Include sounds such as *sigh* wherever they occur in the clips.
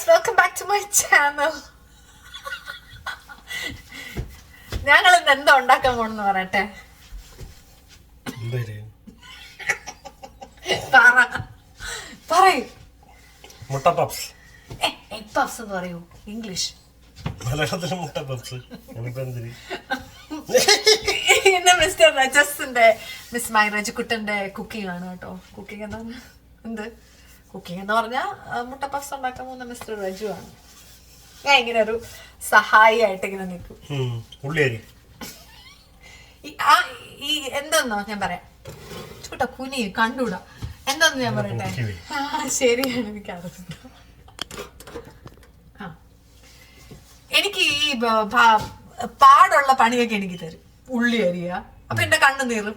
Guys welcome back to my channel ഞങ്ങൾ ഇന്ന് എന്താ ഉണ്ടാക്കാൻ പോണെന്ന് പറയട്ടെ? പറയൂ. മുട്ട പപ്സ്. എഗ് പഫ്സ് എന്ന് പറയൂ. ഇംഗ്ലീഷ് മലയാളത്തിൽ മുട്ട പപ്സ്. ഇന്ന് മിസ്റ്റർ രജസിന്റെ മിസ് മൈ രജകുട്ടന്റെ കുക്കിംഗ് ആണ് കേട്ടോ. കുക്കിംഗ് എന്താ? എന്ത്? കുക്കിംഗ് എന്ന് പറഞ്ഞാൽ മുട്ട പഫ്സ് ഉണ്ടാക്കാൻ പോകുന്ന മിസ്റ്റർ രജു ആണ്. ഞാൻ ഇങ്ങനെ ഒരു സഹായി ആയിട്ട് ഇങ്ങനെ നിൽക്കും ആ ഈ എന്തെന്നോ ഞാൻ പറയാം. ചൂട്ട കുനി കണ്ടൂടാ. എന്താന്ന് ഞാൻ പറയട്ടെ? ആ ശരിയാണ് എനിക്ക് അറിയില്ല ആ. എനിക്ക് ഈ പാടുള്ള പണിയൊക്കെ എനിക്ക് തരും. ഉള്ളി അരിയ അപ്പൊ എന്റെ കണ്ണ് നീറും.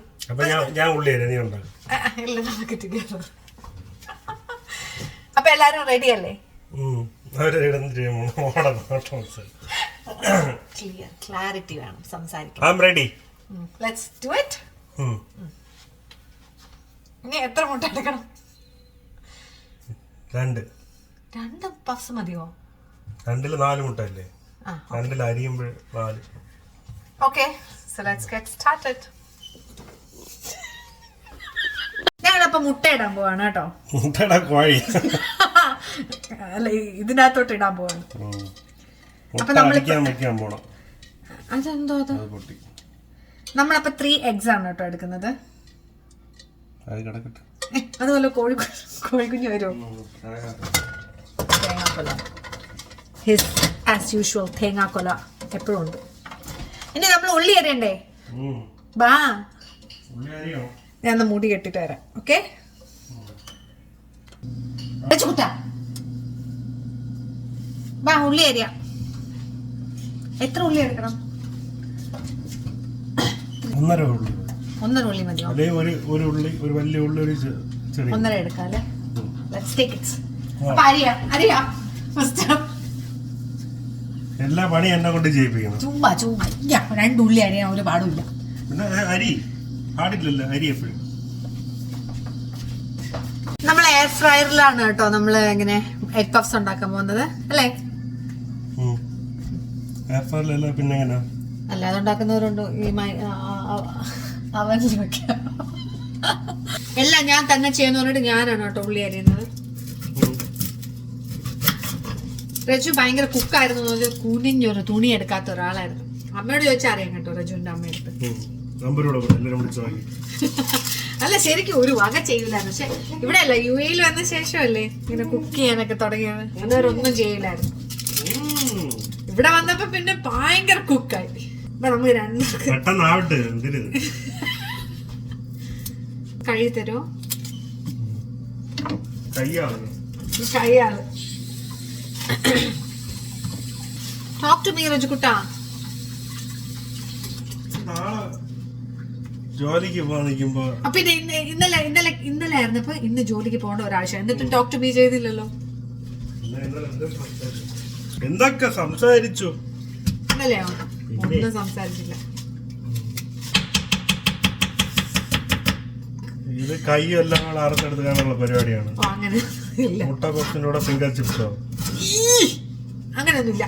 ഇല്ല നമുക്ക് together. എല്ലാരും റെഡി അല്ലേ? ക്ലാരിറ്റി വേണം സംസാരിക്കാൻ. ലെറ്റ്സ് ഡു ഇറ്റ് ഇനി എത്ര മുട്ട എടുക്കണം? രണ്ട്. രണ്ട് പഫ്സ് മതിയോ? രണ്ടിൽ നാല് മുട്ട അല്ലേ ആ രണ്ടിൽ അരിയുമ്പോൾ നാല്. Okay so let's get started ഞങ്ങളപ്പോ മുട്ട ഇടാൻ പോവാണ് കേട്ടോ. മുട്ടയുടെ കോഴി അല്ല ഇതിനകത്തോട്ട് ഇടാൻ പോവാണ്. ഉം. അപ്പൊ നമ്മളിപ്പോ- അതെന്തോ അത്? ത്രീ എഗ്സ് ആണ് കേട്ടോ എടുക്കുന്നത്. അതുപോലെ കോഴി കോഴിക്കുഞ്ഞ് വരുമോ. തേങ്ങാക്കൊല. ഹിസ് ആസ് യൂഷ്വൽ തേങ്ങാക്കൊല എപ്പോഴും ഉണ്ട്. ഇനി നമ്മൾ ഉള്ളി അറിയണ്ടേ ബാ. ഞാൻ മുടി കെട്ടിട്ട് വരാം ഓക്കെ കൂട്ട ബാ ഉള്ളി അരിയാ. എത്ര ഉള്ളി എടുക്കണം? ഒന്നര ഉള്ളി. ഒന്നര ഉള്ളി മതി ഒരു ഒരു ഉള്ളി ഒരു വലിയ ഉള്ളി ഒരു ചെറിയ ഒന്നര എടുക്കാം അല്ലേ? Let's take it. അപ്പൊ അരിയാ അരിയാ. ഫസ്റ്റ് എല്ലാ പണി എന്നെ കൊണ്ട് ചെയ്യിപ്പിക്കണം. ചുമ്മാ ചുമ്മാ. ഇയ്യ, രണ്ട് ഉള്ളി അരിയാൻ ഒരു പാടുമില്ല പിന്നെ അരി. പാടില്ലല്ലോ അരി എപ്പോഴും. നമ്മൾ എയർ ഫ്രയറിലാണ് കേട്ടോ നമ്മൾ എങ്ങനെ എഗ് പഫ്സ് ഉണ്ടാക്കാൻ പോകുന്നത് അല്ലേ? ഏപ്രിലല്ല പിന്നെ എങ്ങനെ അല്ലാതെ ഉണ്ടാക്കുന്നവരുണ്ട് ഈ അവനിലൊക്കെ. എല്ലാം ഞാൻ തന്നെ ചെയ്യുന്ന പറഞ്ഞിട്ട് ഞാനാണ് കേട്ടോ ഉള്ളി അരിയുന്നത്. രജു ഭയങ്കര കുക്കായിരുന്നു കുനിഞ്ഞൊരു തുണി എടുക്കാത്ത ഒരാളായിരുന്നു. അമ്മയോട് ചോദിച്ചാൽ അറിയാം കേട്ടോ രജുവിന്റെ അമ്മയെടുത്ത്. അല്ല ശരിക്കും ഒരു വക ചെയ്യില്ലായിരുന്നു പക്ഷെ ഇവിടെ അല്ല യു എയിൽ വന്ന ശേഷമല്ലേ ഇങ്ങനെ കുക്ക് ചെയ്യാനൊക്കെ തുടങ്ങിയത്? അന്നേരം ഒന്നും ചെയ്യില്ലായിരുന്നു. ഇവിടെ വന്നപ്പോ പിന്നെ ഭയങ്കര കുക്കായി. ഇപ്പൊ നമുക്ക് രണ്ടുപേർക്ക് *laughs* എന്തിന്? തരുമോ ടോക്ക് ടു മീ രജുക്കുട്ടാ. നാളെ ജോലിക്ക് പോകാൻ നിൽക്കുമ്പോ അപ്പൊ ഇന്ന് ഇന്നലെ ഇന്നലെ ഇന്നലെ ആയിരുന്നപ്പോ ഇന്ന് ജോലിക്ക് പോകേണ്ട ഒരാഴ്ച എന്നിട്ട് ടോക്ക് ടു മീ ചെയ്തില്ലല്ലോ. എന്തൊക്കെ സംസാരിച്ചു? ഒന്നും സംസാരിച്ചില്ല. ഇത് കൈ എല്ലാം കൂടെ അറുത്തെടുക്കാനുള്ള പരിപാടിയാണ്. മുട്ട പഫിനൂടെ ഫിംഗർ ചിപ്സോ അങ്ങനെയൊന്നുമില്ല.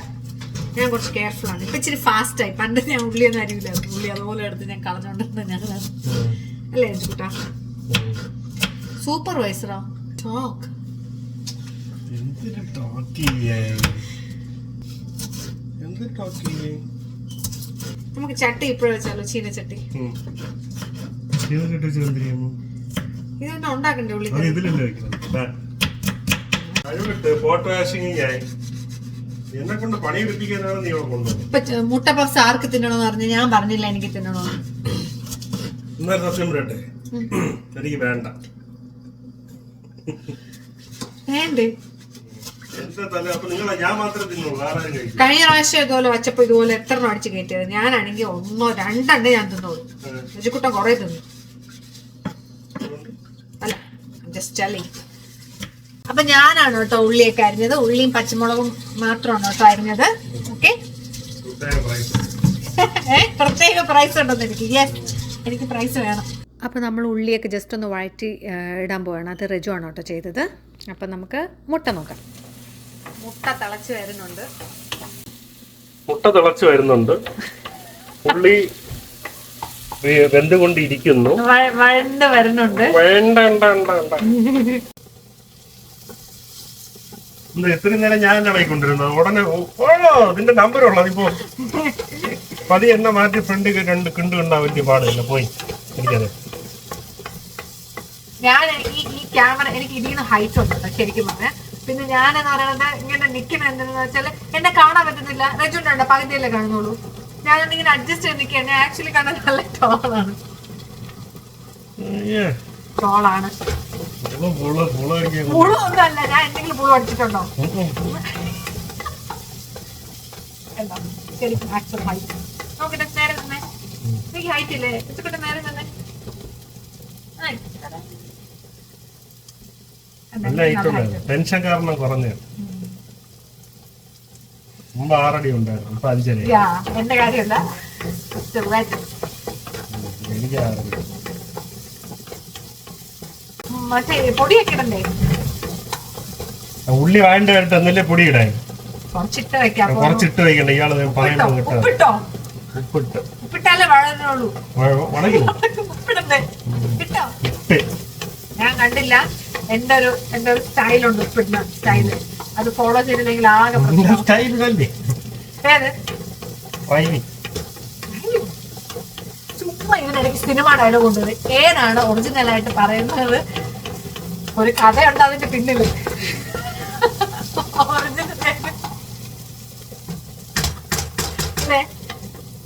ഞാൻ കുറച്ച് കെയർഫുൾ ആണ്. ഇപ്പൊ ഇച്ചിരി ഫാസ്റ്റ് ആയി. പണ്ട് ഞാൻ ഉള്ളിയൊന്നും അറിയില്ല ഉള്ളി അതുപോലെ എടുത്ത് ഞാൻ കളഞ്ഞോണ്ടിരുന്ന ഞങ്ങളാണ് അല്ലേ രജുക്കുട്ടാ സൂപ്പർവൈസറോ ടോക്ക് എന്തിനാ ടോക്ക് ചെയ്യേ? എന്ത് ടോക്ക് ചെയ്യേ നമുക്ക് ചട്ടി ഇപ്പോഴും വെച്ചാലോ ചീനച്ചട്ടി ഇത് കിട്ടി ചെന്തിരിയുമ്പോ ഇത് തന്നെ ഉണ്ടാക്കണ്ടേ ഉള്ളി ഇതിലല്ലേ വെക്കുന്നത് ഫോട്ടോ ആയി എന്നെ കൊണ്ട് പണി എടുപ്പിക്കാനാണ് നീ ഇവിടെ ച- മുട്ട പഫ്സ് ആർക്ക് തിന്നണമെന്ന് പറഞ്ഞു ഞാൻ പറഞ്ഞില്ല എനിക്ക് തിന്നണമെന്ന് എന്നാൽ സത്യം പറയട്ടെ. എനിക്ക് വേണ്ട. വേണ്ടേ? കഴിഞ്ഞ പ്രാവശ്യം ഇതുപോലെ വെച്ചപ്പോ ഇതുപോലെ എത്ര എണ്ണം അടിച്ച് കയറ്റിയത്? ഞാനാണെങ്കിൽ ഒന്നോ രണ്ടെണ്ണേ ഞാൻ തിന്നോളൂ രുചിക്കുട്ടം കുറെ തിന്നു. അല്ല ജസ്റ്റ് അല്ലേ. അപ്പൊ ഞാനാണ് കേട്ടോ ഉള്ളിയൊക്കെ അരിഞ്ഞത്. ഉള്ളിയും പച്ചമുളകും മാത്രമാണ് കേട്ടോ അരിഞ്ഞത്. ഓക്കെ പ്രത്യേക പ്രൈസ് *laughs* പ്രത്യേക പ്രൈസ് ഉണ്ടെന്ന് എനിക്ക്. യെസ് എനിക്ക് പ്രൈസ് വേണം. അപ്പോൾ നമ്മൾ ഉള്ളിയൊക്കെ ജസ്റ്റ് ഒന്ന് വഴറ്റി ഇടാൻ പോവാണ്. അത് റെജു ആണ് കേട്ടോ ചെയ്തത്. അപ്പം നമുക്ക് മുട്ട നോക്കാം. മുട്ട തിളച്ച് വരുന്നുണ്ട്. മുട്ട തിളച്ച് വരുന്നുണ്ട്. ഉള്ളി വെന്തുകൊണ്ടിരിക്കുന്നു. വഴണ്ട് വരുന്നുണ്ട്. വേണ്ട എത്ര നേരം ഞാൻ ഇളകിക്കൊണ്ടിരുന്നത് ഉടനെ ഓ ഇതിന്റെ നമ്പർ ഉള്ളത് ഇപ്പോ പതി എന്നെ മാറ്റി ഫ്രണ്ട് രണ്ട് കിണ്ട് കണ്ടാ വലിയ പാടില്ല? പോയി. എനിക്കത് ഞാൻ ഈ ഈ ക്യാമറ എനിക്ക് ഇതിന് ഹൈറ്റ് ഉണ്ട്. ശരിക്കും പറഞ്ഞാൽ പിന്നെ ഞാനെന്ന് പറയുന്നത് ഇങ്ങനെ നിൽക്കുന്ന എന്തെന്ന് വെച്ചാൽ എന്നെ കാണാൻ പറ്റുന്നില്ല. രജുണ്ടോ പകുതിയല്ലേ കാണുന്നുള്ളൂ. ഞാൻ ഇങ്ങനെ അഡ്ജസ്റ്റ് ചെയ്ത് നിൽക്കുകയാണ് ഞാൻ ആക്ച്വലി കാണാൻ നല്ല ടോളാണ് ടോളാണ്. പുഴു ഒന്നുമല്ല ഞാൻ എന്തെങ്കിലും പുഴു അടിച്ചിട്ടുണ്ടോ. എന്താ? ശരിക്കും ആക്ച്വൽ ഹൈറ്റ് നോക്കട്ടെ നേരെ തന്നെ എനിക്ക് ഹൈറ്റ് ഇല്ലേ? വെച്ചിട്ട് നേരെ തന്നെ ആയി. എന്താ, നല്ല ടെൻഷൻ കാരണം കുറഞ്ഞു. മുമ്പ് ആറടി ഉണ്ടായിരുന്നു. അപ്പൊ അത് യാ എന്റെ കാര്യമല്ല. ചെറുതായിട്ട് എനിക്ക് ആറടി. ഉം, മറ്റേ പൊടിയൊക്കെ ഇടണ്ടേ? ഉള്ളി വരട്ടെ എന്നല്ലേ പൊടി ഇടാൻ? കുറച്ചിട്ട് വെക്കാം. കുറച്ചിട്ട് വെക്കണ്ട. ഇയാൾ പറയുന്നത് കേട്ടോ. ഉപ്പിട്ടോ? ഉപ്പിട്ട്. ഉപ്പിട്ടാലേ ഉപ്പിടണ്ടേ ഞാൻ കണ്ടില്ല. എന്റെ ഒരു എന്റെ ഒരു സ്റ്റൈലുണ്ട് ഉപ്പിടുന്ന സ്റ്റൈൽ. അത് ഫോളോ ചെയ്തില്ലെങ്കിൽ ആകെ സ്റ്റൈലല്ലേ ഏത്? ചുമ്മാ ഇതിനിടയ്ക്ക് സിനിമ ഡയലോഗ് കൊണ്ടുവരും ഏതാണ് ഒറിജിനൽ ആയിട്ട് പറയുന്നത്? ഒരു കഥയുണ്ട് അതിന്റെ പിന്നിൽ.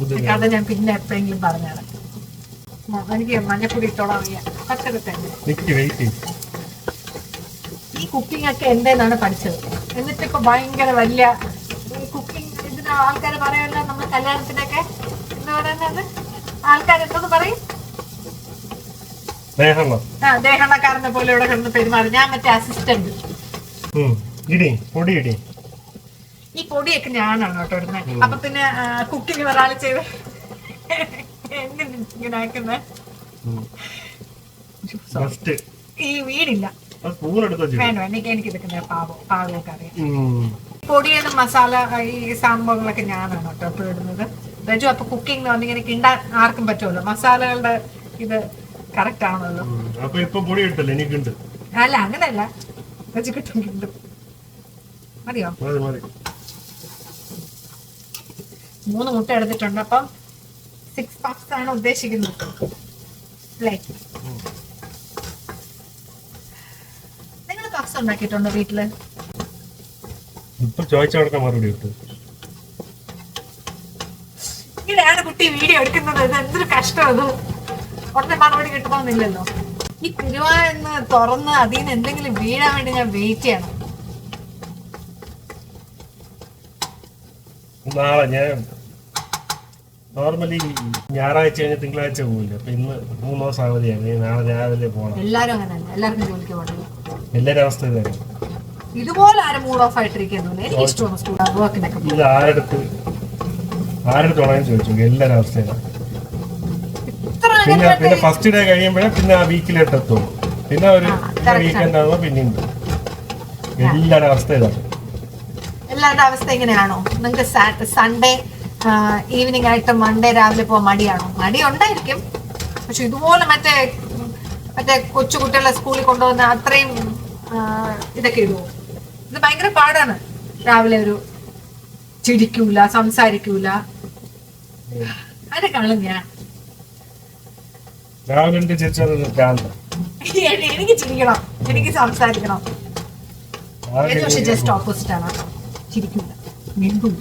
ഒറിജിനൽ കഥ ഞാൻ പിന്നെ എപ്പോഴെങ്കിലും പറഞ്ഞാണ് എനിക്ക് മഞ്ഞപ്പൊടി ഇട്ടോളാം അറിയാം പച്ചക്കറി തന്നെ. ഈ കുക്കിംഗ് ഒക്കെ എന്തേന്നാണ് പഠിച്ചത്? എന്നിട്ട് ഇപ്പൊ ഭയങ്കര വലിയ കുക്കിംഗ് ഇതിന് ആൾക്കാർ പറയുമല്ലോ നമ്മൾ കല്യാണത്തിനൊക്കെ. എന്താ പറയുന്നത്? ആൾക്കാർ എന്തോന്ന് പറയും ആ ദേഹണക്കാരനെ പോലെ ഇവിടെ കിടന്ന് പെരുമാറി. ഞാൻ മറ്റേ അസിസ്റ്റന്റ് ഈ പൊടിയൊക്കെ ഞാനാണ് കേട്ടോ ഇടുന്നത് അപ്പൊ പിന്നെ കുക്കിംഗ് ഒരാൾ ചെയ്ത് എന്തിന് ഇങ്ങനെ ആക്കുന്നത് ഫസ്റ്റ് ഈ വീടില്ല. സ്പൂൺ എടുത്ത് വെച്ചു വേണ്ട എനിക്ക് ഇതൊക്കെ അറിയാം. പൊടിയുടെ മസാല ഈ സംഭവങ്ങളൊക്കെ ഞാനാണ് കേട്ടോ എപ്പോഴും ഇടുന്നത്. രജു അപ്പൊ കുക്കിംഗ് എന്ന് കിണ്ടാൻ ആർക്കും പറ്റുമല്ലോ? മസാലകളുടെ ഇത് കറക്റ്റ് ആണല്ലോ. അപ്പൊ ഇപ്പൊ പൊടി ഇട്ടല്ലേ? എനിക്കുണ്ട് അല്ല അങ്ങനെയല്ല. രജു കിട്ടും കിട്ടും. മതിയോ? മതി മതി. മൂന്ന് മുട്ട എടുത്തിട്ടുണ്ട്. അപ്പം സിക്സ് പഫ്സ് ആണ് ഉദ്ദേശിക്കുന്നത്. അല്ലേ നിങ്ങൾ പഫ്സ് ഉണ്ടാക്കിയിട്ടുണ്ടോ വീട്ടിൽ? ഇപ്പൊ ചോദിച്ച കൊടുക്കാൻ മറുപടി കിട്ടും ഇങ്ങനെയാണ് കുട്ടി വീഡിയോ എടുക്കുന്നത്. ഇത് എന്തൊരു കഷ്ടം അത് ഉടനെ മറുപടി കിട്ടണമെന്നില്ലല്ലോ ഈ തിരുവാന്ന് തുറന്ന് അതിൽ നിന്ന് എന്തെങ്കിലും വീഴാൻ വേണ്ടി ഞാൻ വെയിറ്റ് ചെയ്യണം. നാളെ ഞാൻ നോർമലി ഞായറാഴ്ച കഴിഞ്ഞ് തിങ്കളാഴ്ച പോകില്ല അപ്പൊ ഇന്ന് മൂന്ന് ദിവസം അവധിയാണ്. നാളെ രാവിലെ പോകണം എല്ലാരും അങ്ങനെ എല്ലാവർക്കും ജോലിക്ക് പോകണം എല്ലാവരും അവസ്ഥ ഇതാണ് ഇതുപോലെ ആരും മൂഡ് ഓഫ് ആയിട്ടിരിക്കുന്നില്ല എനിക്ക് ഇഷ്ടമാണ് വർക്കിനൊക്കെ ഇത് ആരെടുത്ത്? ആരെടുത്ത് വേണമെങ്കിൽ ചോദിച്ചു. എല്ലാവരും അവസ്ഥയിലാണ് പിന്നെ പിന്നെ ഫസ്റ്റ് ഡേ കഴിയുമ്പോഴേ പിന്നെ ആ വീക്കിലോട്ട് എത്തുള്ളൂ പിന്നെ ഒരു വീക്കെൻഡ് ആകുമ്പോ പിന്നെയും എല്ലാവരുടെ അവസ്ഥ ഇതാണ് എല്ലാവരുടെ അവസ്ഥ എങ്ങനെയാണോ? നിങ്ങൾക്ക് സൺഡേ ഈവനിങ് ആയിട്ട് മൺഡേ രാവിലെ പോകാൻ മടിയാണോ? മടി ഉണ്ടായിരിക്കും പക്ഷെ ഇതുപോലെ മറ്റേ മറ്റേ കൊച്ചു കുട്ടികളെ സ്കൂളിൽ കൊണ്ടുവന്ന അത്രയും ഇതൊക്കെ ഇടുവോ? ഇത് ഭയങ്കര പാടാണ്. രാവിലെ ഒരു ചിരിക്കൂല സംസാരിക്കൂല. ഞാൻ ചേച്ചി ഭ്രാന്ത എ- എനിക്ക് ചിരിക്കണം. എനിക്ക് സംസാരിക്കണം. ജസ്റ്റ് ഓപ്പോസിറ്റ് ആണ്. ചിരിക്കൂല മിണ്ടൂല.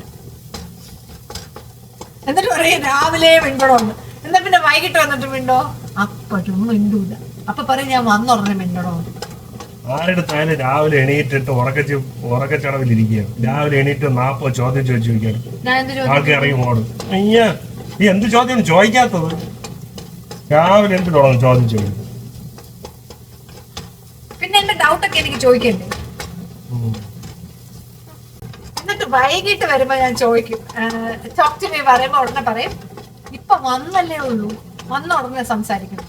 എന്നിട്ട് പറയും രാവിലെ മിണ്ടണമെന്ന് എന്നാ പിന്നെ വൈകിട്ട് വന്നിട്ട് മിണ്ടോ? അപ്പോഴും മിണ്ടൂല. അപ്പൊ പറയും ഞാൻ വന്നുടനെ മിണ്ടണമെന്ന് ആരെടുത്തായാലും രാവിലെ എണീറ്റിട്ട് ഉറക്കച്ച് ഉറക്കച്ചടവിലിരിക്കുകയാണ്. രാവിലെ എണീറ്റ് നാപ്പോ ചോദ്യം ചോദിച്ചു ചോദിച്ചു ആൾക്ക് ഇറങ്ങി ഓടും. അയ്യ നീ എന്ത് ചോദ്യം ചോദിക്കാത്തത്? രാവിലെ എന്ത് തുടങ്ങും ചോദ്യം ചോദിക്കും പിന്നെ എന്റെ ഡൗട്ടൊക്കെ എനിക്ക് ചോദിക്കണ്ടേ. എന്നിട്ട് വൈകിട്ട് വരുമ്പോ ഞാൻ ചോദിക്കും. ടോക്ക് ടു മീ പറയുമ്പോ ഉടനെ പറയും ഇപ്പൊ വന്നല്ലേ ഉള്ളൂ. വന്ന ഉടനെ സംസാരിക്കണം.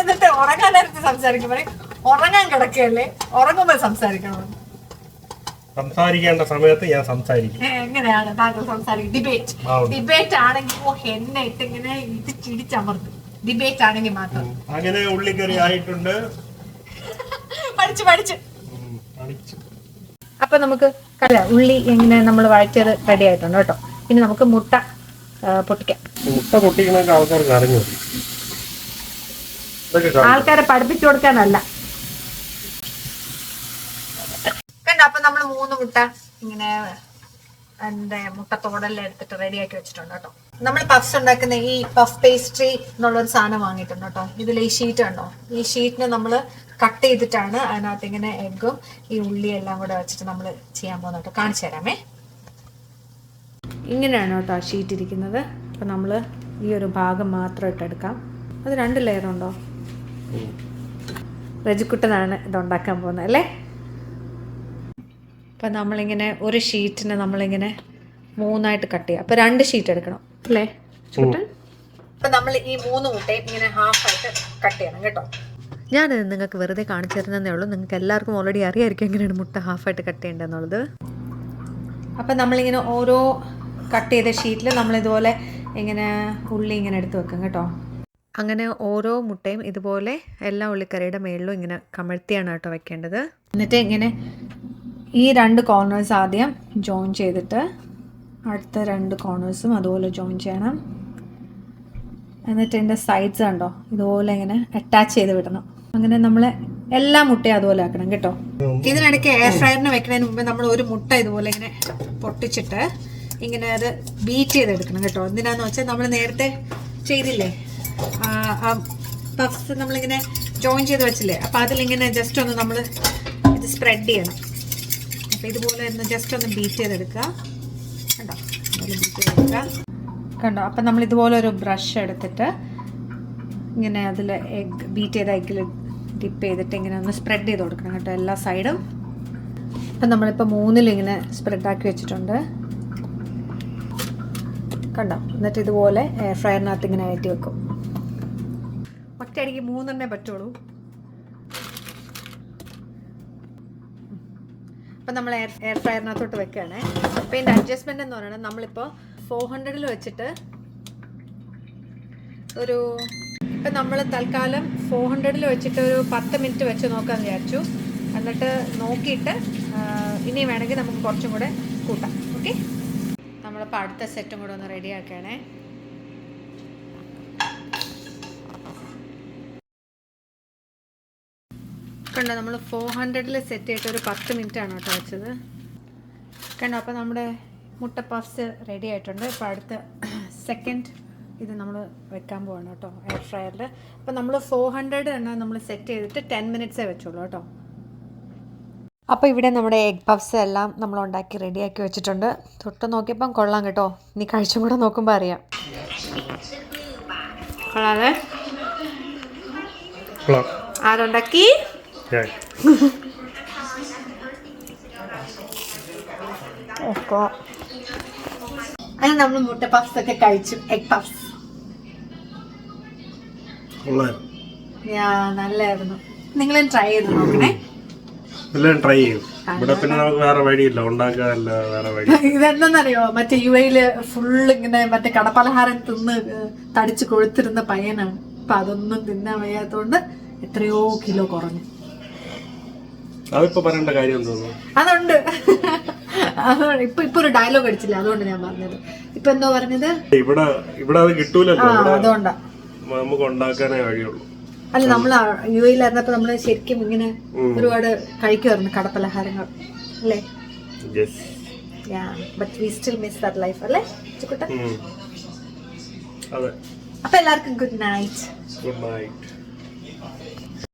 എന്നിട്ട് ഉറങ്ങാൻ നേരത്തെ സംസാരിക്കും. പറയും ഉറങ്ങാൻ കിടക്കല്ലേ ഉറങ്ങുമ്പോൾ സംസാരിക്കണം. സംസാരിക്കേണ്ട സമയത്ത് ഞാൻ സംസാരിക്കും. എങ്ങനെയാണ് താങ്കൾ സംസാരിക്കും ഡിബേറ്റ് ഡിബേറ്റ് ആണെങ്കിൽ ഓ എന്നെ ഇട്ട് ഇങ്ങനെ ഇത് ചിടിച്ചമർത്തും. ഡിബേറ്റ് ആണെങ്കിൽ മാത്രം. അങ്ങനെ ഉള്ളിക്കറി ആയിട്ടുണ്ട്. പഠിച്ചു പഠിച്ചു. അപ്പൊ നമുക്ക് കല ഉള്ളി എങ്ങനെ നമ്മൾ വഴറ്റിയത് റെഡി ആയിട്ടുണ്ട് കേട്ടോ. ഇനി നമുക്ക് മുട്ട പൊട്ടിക്കാം. മുട്ട പൊട്ടിക്കണ ആൾക്കാർക്ക് അറിഞ്ഞു ആൾക്കാരെ പഠിപ്പിച്ചു കൊടുക്കാനല്ല കണ്ടോ അപ്പൊ നമ്മൾ മൂന്ന് മുട്ട ഇങ്ങനെ എന്താ മുട്ട തോടെല്ലാം എടുത്തിട്ട് റെഡിയാക്കി വെച്ചിട്ടുണ്ട് കേട്ടോ. നമ്മൾ പഫ്സ് ഉണ്ടാക്കുന്ന ഈ പഫ് പേസ്ട്രി എന്നുള്ളൊരു സാധനം വാങ്ങിയിട്ടുണ്ട് കേട്ടോ. ഇതിൽ ഈ ഷീറ്റ് ഉണ്ടോ ഈ ഷീറ്റിനെ നമ്മൾ കട്ട് ചെയ്തിട്ടാണ് അതിനകത്ത് ഇങ്ങനെ എഗ്ഗും ഈ ഉള്ളി എല്ലാം കൂടെ വെച്ചിട്ട് നമ്മൾ ചെയ്യാൻ പോകുന്നത് കേട്ടോ. കാണിച്ചു തരാമേ. ഇങ്ങനെയാണ് കേട്ടോ ആ ഷീറ്റ് ഇരിക്കുന്നത്. അപ്പം നമ്മൾ ഈ ഒരു ഭാഗം മാത്രം ഇട്ടെടുക്കാം. അത് രണ്ട് ലെയറുണ്ടോ. രജിക്കുട്ടനാണ് ഇത് ഉണ്ടാക്കാൻ പോകുന്നത് അല്ലേ? അപ്പം നമ്മളിങ്ങനെ ഒരു ഷീറ്റിന് നമ്മളിങ്ങനെ മൂന്നായിട്ട് കട്ട് ചെയ്യാം. അപ്പം രണ്ട് ഷീറ്റ് എടുക്കണം. അല്ലേ? അപ്പം നമ്മൾ ഈ മൂന്ന് മുട്ടയും ഇങ്ങനെ ഹാഫ് ആയിട്ട് കട്ട് ചെയ്യണം കേട്ടോ. ഞാനിത് നിങ്ങൾക്ക് വെറുതെ കാണിച്ചു തരുന്നതേ ഉള്ളൂ. നിങ്ങൾക്ക് എല്ലാവർക്കും ഓൾറെഡി അറിയായിരിക്കും എങ്ങനെയാണ് മുട്ട ഹാഫായിട്ട് കട്ട് ചെയ്യേണ്ടതെന്നുള്ളത്. അപ്പം നമ്മളിങ്ങനെ ഓരോ കട്ട് ചെയ്ത ഷീറ്റിൽ നമ്മളിതുപോലെ ഇങ്ങനെ ഉള്ളി ഇങ്ങനെ എടുത്ത് വെക്കും കേട്ടോ. അങ്ങനെ ഓരോ മുട്ടയും ഇതുപോലെ എല്ലാ ഉള്ളിക്കറിയുടെ മേളിലും ഇങ്ങനെ കമഴ്ത്തിയാണ് കേട്ടോ വെക്കേണ്ടത്. എന്നിട്ട് ഇങ്ങനെ ഈ രണ്ട് കോർണേഴ്സ് ആദ്യം ജോയിൻ ചെയ്തിട്ട് അടുത്ത രണ്ട് കോർണേഴ്സും അതുപോലെ ജോയിൻ ചെയ്യണം. എന്നിട്ട് എന്റെ സൈഡ്സ് കണ്ടോ? ഇതുപോലെ ഇങ്ങനെ അറ്റാച്ച് ചെയ്ത് വിടണം. അങ്ങനെ നമ്മൾ എല്ലാ മുട്ടയും അതുപോലെ ആക്കണം കേട്ടോ. ഇതിനിടയ്ക്ക് എയർ ഫ്രയറിന് വെക്കുന്നതിന് മുമ്പ് നമ്മൾ ഒരു മുട്ട ഇതുപോലെ ഇങ്ങനെ പൊട്ടിച്ചിട്ട് ഇങ്ങനെ അത് ബീറ്റ് ചെയ്തെടുക്കണം കേട്ടോ. എന്തിനാന്ന് വെച്ചാൽ നമ്മൾ നേരത്തെ ചെയ്തില്ലേ? പഫ്സ് നമ്മളിങ്ങനെ ജോയിൻ ചെയ്ത് വെച്ചില്ലേ? അപ്പോൾ അതിലിങ്ങനെ ജസ്റ്റ് ഒന്ന് നമ്മൾ ഇത് സ്പ്രെഡ് ചെയ്യണം. അപ്പോൾ ഇതുപോലെ ഒന്ന് ജസ്റ്റ് ഒന്ന് ബീറ്റ് ചെയ്തെടുക്കുക. കണ്ടോ? ബീറ്റ് ചെയ്തെടുക്കുക. കണ്ടോ? അപ്പം നമ്മൾ ഇതുപോലെ ഒരു ബ്രഷ് എടുത്തിട്ട് ഇങ്ങനെ അതിൽ എഗ് ബീറ്റ് ചെയ്ത എഗ്ഗിൽ ഡിപ്പ് ചെയ്തിട്ട് ഇങ്ങനെ ഒന്ന് സ്പ്രെഡ് ചെയ്ത് കൊടുക്കണം കേട്ടോ എല്ലാ സൈഡും അപ്പം നമ്മളിപ്പോൾ മൂന്നിലിങ്ങനെ സ്പ്രെഡാക്കി വെച്ചിട്ടുണ്ട്. കണ്ടോ? എന്നിട്ട് ഇതുപോലെ എയർ ഫ്രയറിനകത്ത് ഇങ്ങനെ കയറ്റി വെക്കും. ഒറ്റയടിക്ക് മൂന്നെണ്ണേ പറ്റുള്ളൂ. അപ്പം നമ്മൾ എയർ എയർ ഫ്രയറിനകത്തോട്ട് വെക്കുകയാണ് അപ്പോൾ ഇതിന്റെ അഡ്ജസ്റ്റ്മെന്റ് എന്ന് പറയുന്നത് നമ്മളിപ്പോൾ ഫോർ ഹൺഡ്രഡിൽ വെച്ചിട്ട് ഒരു ഇപ്പം നമ്മൾ തൽക്കാലം ഫോർ ഹൺഡ്രഡിൽ വെച്ചിട്ട് ഒരു പത്ത് മിനിറ്റ് വെച്ച് നോക്കാമെന്ന് വിചാരിച്ചു. എന്നിട്ട് നോക്കിയിട്ട് ഇനി വേണമെങ്കിൽ നമുക്ക് കുറച്ചും കൂടെ കൂട്ടാം. ഓക്കെ നമ്മളിപ്പോൾ അടുത്ത സെറ്റും കൂടെ ഒന്ന് റെഡി കണ്ടോ നമ്മൾ ഫോർ ഹൺഡ്രഡിൽ സെറ്റ് ചെയ്തിട്ട് ഒരു പത്ത് മിനിറ്റ് ആണ് കേട്ടോ വെച്ചത്. കണ്ടോ അപ്പോൾ നമ്മുടെ മുട്ട പഫ്സ് റെഡി ആയിട്ടുണ്ട്. ഇപ്പോൾ അടുത്ത സെക്കൻഡ് ഇത് നമ്മൾ വെക്കാൻ പോവാണ് കേട്ടോ എയർ ഫ്രയറിൽ അപ്പോൾ നമ്മൾ ഫോർ ഹൺഡ്രഡ് എണ്ണം നമ്മൾ സെറ്റ് ചെയ്തിട്ട് ടെൻ മിനിറ്റ്സേ വെച്ചുള്ളൂ കേട്ടോ. അപ്പോൾ ഇവിടെ നമ്മുടെ എഗ് പഫ്സ് എല്ലാം നമ്മൾ ഉണ്ടാക്കി റെഡിയാക്കി വെച്ചിട്ടുണ്ട്. തൊട്ട് നോക്കിയപ്പം കൊള്ളാം കേട്ടോ. നീ കഴിച്ചും കൂടെ നോക്കുമ്പോൾ അറിയാം. കൊള്ളാതെ കൊള്ളാം. ആരുണ്ടാക്കി? ഞാൻ. അങ്ങനെ നമ്മൾ മുട്ട പഫ്സ് ഒക്കെ കഴിച്ചു. എഗ് പഫ്സ് നല്ലായിരുന്നു. നിങ്ങളും ട്രൈ ചെയ്ത് നോക്കണേ. എല്ലാം ട്രൈ ചെയ്യും. ഇവിടെ പിന്നെ നമുക്ക് വേറെ വഴിയില്ല. ഉണ്ടാക്കാനല്ല വേറെ വഴി. *laughs* ഇതെന്തെന്നറിയോ? മറ്റേ യു എയിൽ ഫുള്ള് ഇങ്ങനെ മറ്റേ കടപ്പലഹാരം തിന്ന് തടിച്ച് കൊഴുത്തിരുന്ന പയ്യനാണ്. അപ്പൊ അതൊന്നും തിന്നാൻ വയ്യാത്തോണ്ട് എത്രയോ കിലോ കുറഞ്ഞു. അതിപ്പോ പറയേണ്ട കാര്യം തോന്നുന്നു അതുണ്ട്. അതുകൊണ്ട് ഇപ്പൊ ഇപ്പൊ ഒരു ഡയലോഗ് അടിച്ചില്ല. അതുകൊണ്ട് ഞാൻ പറഞ്ഞത്. ഇപ്പൊ എന്തോ പറഞ്ഞത്? ഇവിടെ ഇവിടെ അത് കിട്ടൂലല്ലോ. ആ ഇവിടെ അതുകൊണ്ടാ. നമുക്ക് ഉണ്ടാക്കാനേ കഴിയുള്ളൂ. അല്ല നമ്മൾ യു എയിലായിരുന്നപ്പോ നമ്മൾ ശരിക്കും ഇങ്ങനെ ഒരുപാട് കഴിക്കുമായിരുന്നു കടപ്പലഹാരങ്ങൾ. അല്ലേ? Yeah but we still miss that life അല്ലേ? ചിക്കുട്ട അതെ. അപ്പൊ എല്ലാവർക്കും ഗുഡ് നൈറ്റ് ഗുഡ് നൈറ്റ്